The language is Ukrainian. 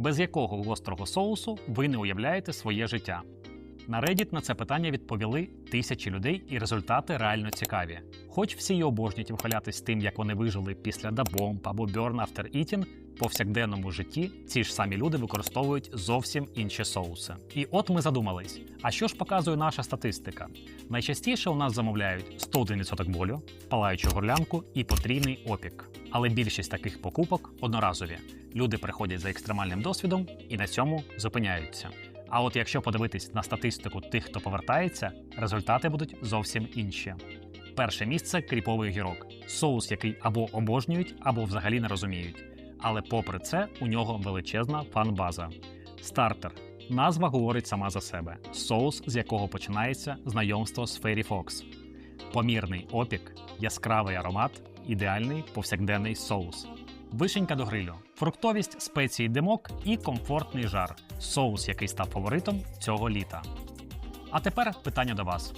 без якого гострого соусу ви не уявляєте своє життя? На Reddit на це питання відповіли тисячі людей, і результати реально цікаві. Хоч всі й обожнюють вихвалятись тим, як вони вижили після дабомб або burn after eating, повсякденному житті ці ж самі люди використовують зовсім інші соуси. І от ми задумались: а що ж показує наша статистика? Найчастіше у нас замовляють 101% болю, палаючу горлянку і потрійний опік. Але більшість таких покупок одноразові. Люди приходять за екстремальним досвідом і на цьому зупиняються. А от якщо подивитись на статистику тих, хто повертається, результати будуть зовсім інші. Перше місце кріповий гірок, соус, який або обожнюють, або взагалі не розуміють. Але попри це, у нього величезна фан-база. Стартер. Назва говорить сама за себе: соус, з якого починається знайомство з Фері Фокс. Помірний опік, яскравий аромат, ідеальний повсякденний соус. Вишенька до грилю, фруктовість спеції димок і комфортний жар. Соус, який став фаворитом цього літа. А тепер питання до вас: